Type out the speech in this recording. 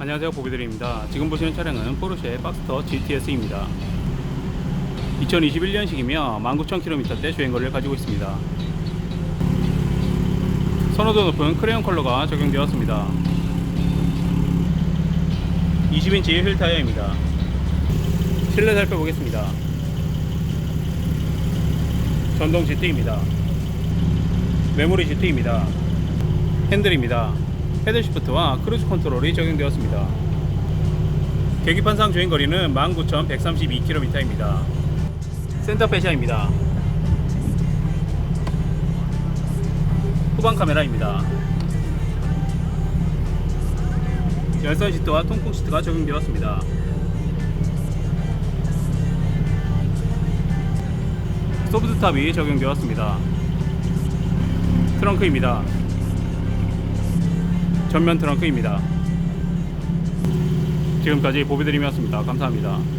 안녕하세요. 보비드립니다. 지금 보시는 차량은 포르쉐 박스터 GTS입니다. 2021년식이며 19,000km대 주행거리를 가지고 있습니다. 선호도 높은 크레용 컬러가 적용되었습니다. 20인치 휠 타이어입니다. 실내 살펴보겠습니다. 전동 GT입니다. 메모리 GT입니다. 핸들입니다 패들 시프트와 크루즈 컨트롤이 적용되었습니다. 계기판상 주행거리는 19,132km입니다. 센터 페시아입니다. 후방 카메라입니다. 열선 시트와 통풍 시트가 적용되었습니다. 소프트탑이 적용되었습니다. 트렁크입니다. 전면 트렁크입니다. 지금까지 보비드림이었습니다. 감사합니다.